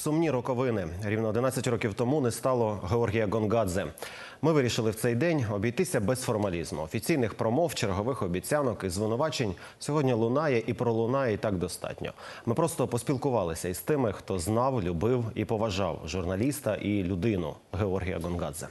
Сумні роковини. Рівно 11 років тому не стало Георгія Гонгадзе. Ми вирішили в цей день обійтися без формалізму. Офіційних промов, чергових обіцянок і звинувачень сьогодні лунає і пролунає і так достатньо. Ми просто поспілкувалися із тими, хто знав, любив і поважав журналіста і людину Георгія Гонгадзе.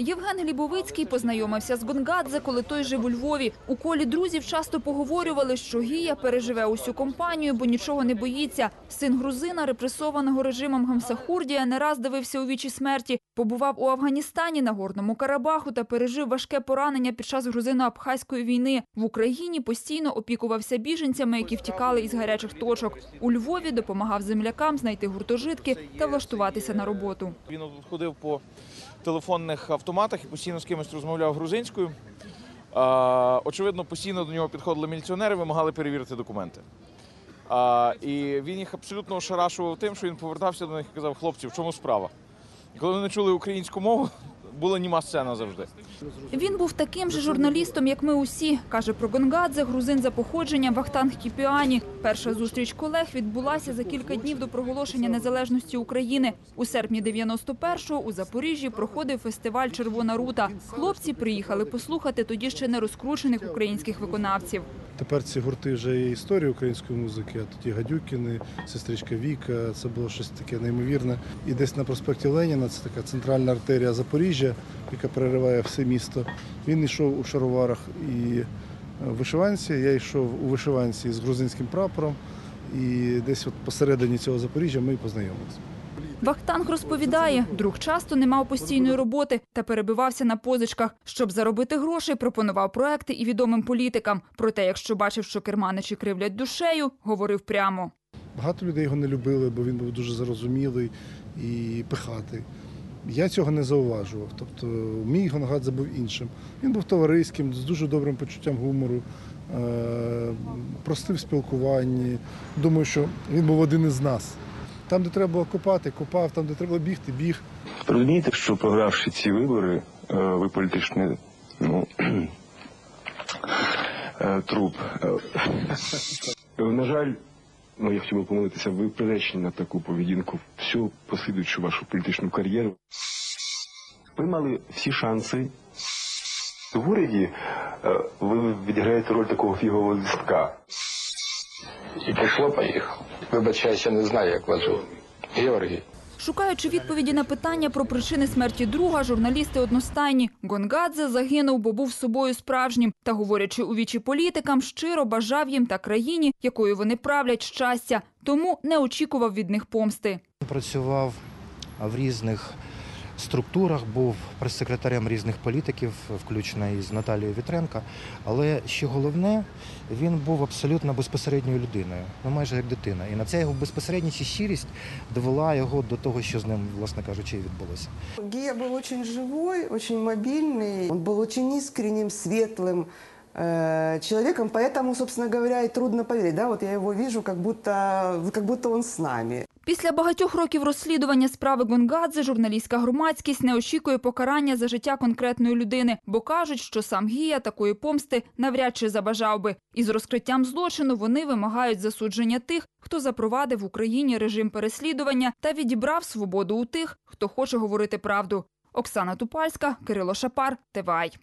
Євген Глібовицький познайомився з Гонгадзе, коли той жив у Львові. У колі друзів часто поговорювали, що Гія переживе усю компанію, бо нічого не боїться. Син грузина, репресованого режимом Гамсахурдія, не раз дивився у вічі смерті. Побував у Афганістані, на Горному Карабаху та пережив важке поранення під час грузино-абхазької війни. В Україні постійно опікувався біженцями, які втікали із гарячих точок. У Львові допомагав землякам знайти гуртожитки та влаштуватися на роботу. Він ходив по телефонних автоматах і постійно з кимось розмовляв грузинською. Очевидно, постійно до нього підходили міліціонери, вимагали перевірити документи. І він їх абсолютно ошарашував тим, що він повертався до них і казав: хлопці, в чому справа? Коли вони чули українську мову, була німа сцена завжди. Він був таким же журналістом, як ми усі, каже про Гонгадзе, грузин за походженням Вахтанг Кіпіані. Перша зустріч колег відбулася за кілька днів до проголошення незалежності України. У серпні 91-го у Запоріжжі проходив фестиваль Червона рута. Хлопці приїхали послухати тоді ще не розкручених українських виконавців. Тепер ці гурти вже є історією української музики, а тоді Гадюкіни, сестричка Віка, це було щось таке неймовірне. І десь на проспекті Леніна, це така центральна артерія Запоріжжя, яка перериває все місто. Він йшов у шароварах і е, вишиванці. Я йшов у вишиванці з грузинським прапором. І десь от посередині цього Запоріжжя ми і познайомилися. Вахтанг розповідає, друг часто не мав постійної роботи та перебивався на позичках. Щоб заробити грошей, пропонував проекти і відомим політикам. Проте, якщо бачив, що керманичі кривлять душею, говорив прямо. Багато людей його не любили, бо він був дуже зарозумілий і пихатий. Я цього не зауважував. Тобто мій Гонгадзе був іншим. Він був товариським, з дуже добрим почуттям гумору, е, простим спілкуванні. Думаю, що він був один із нас. Там, де треба було копати, копав, там, де треба було бігти, біг. Розумієте, що програвши ці вибори, е, ви політичний ну, е, труп. Е, На жаль, ну я хотів би помилитися, ви приречені на таку поведінку всю послідуючу вашу політичну кар'єру. Ви мали всі шанси. В уряді ви відіграєте роль такого фігового листка. І пішло, поїхав. Вибачаюся, не знаю, як вас звуть. Георгій. Шукаючи відповіді на питання про причини смерті друга, журналісти одностайні. Гонгадзе загинув, бо був собою справжнім. Та, говорячи у вічі політикам, щиро бажав їм та країні, якою вони правлять щастя. Тому не очікував від них помсти. Працював в різних структурах, був прес-секретарем різних політиків, включно із Наталією Вітренко. Але що головне, він був абсолютно безпосередньою людиною, ну майже як дитина. І на ця його безпосередність і щирість довела його до того, що з ним, власне кажучи, і відбулося. Гия был очень живой, очень мобильный. Он был очень искренним, светлым э, человеком, поэтому, собственно говоря, и трудно поверить. Да, вот я его вижу, как будто, как будто он с нами. Після багатьох років розслідування справи Гонгадзе журналістська громадськість не очікує покарання за життя конкретної людини, бо кажуть, що сам Гія такої помсти навряд чи забажав би. Із розкриттям злочину вони вимагають засудження тих, хто запровадив в Україні режим переслідування та відібрав свободу у тих, хто хоче говорити правду. Оксана Тупальська, Кирило Шапар, ТВАЙ.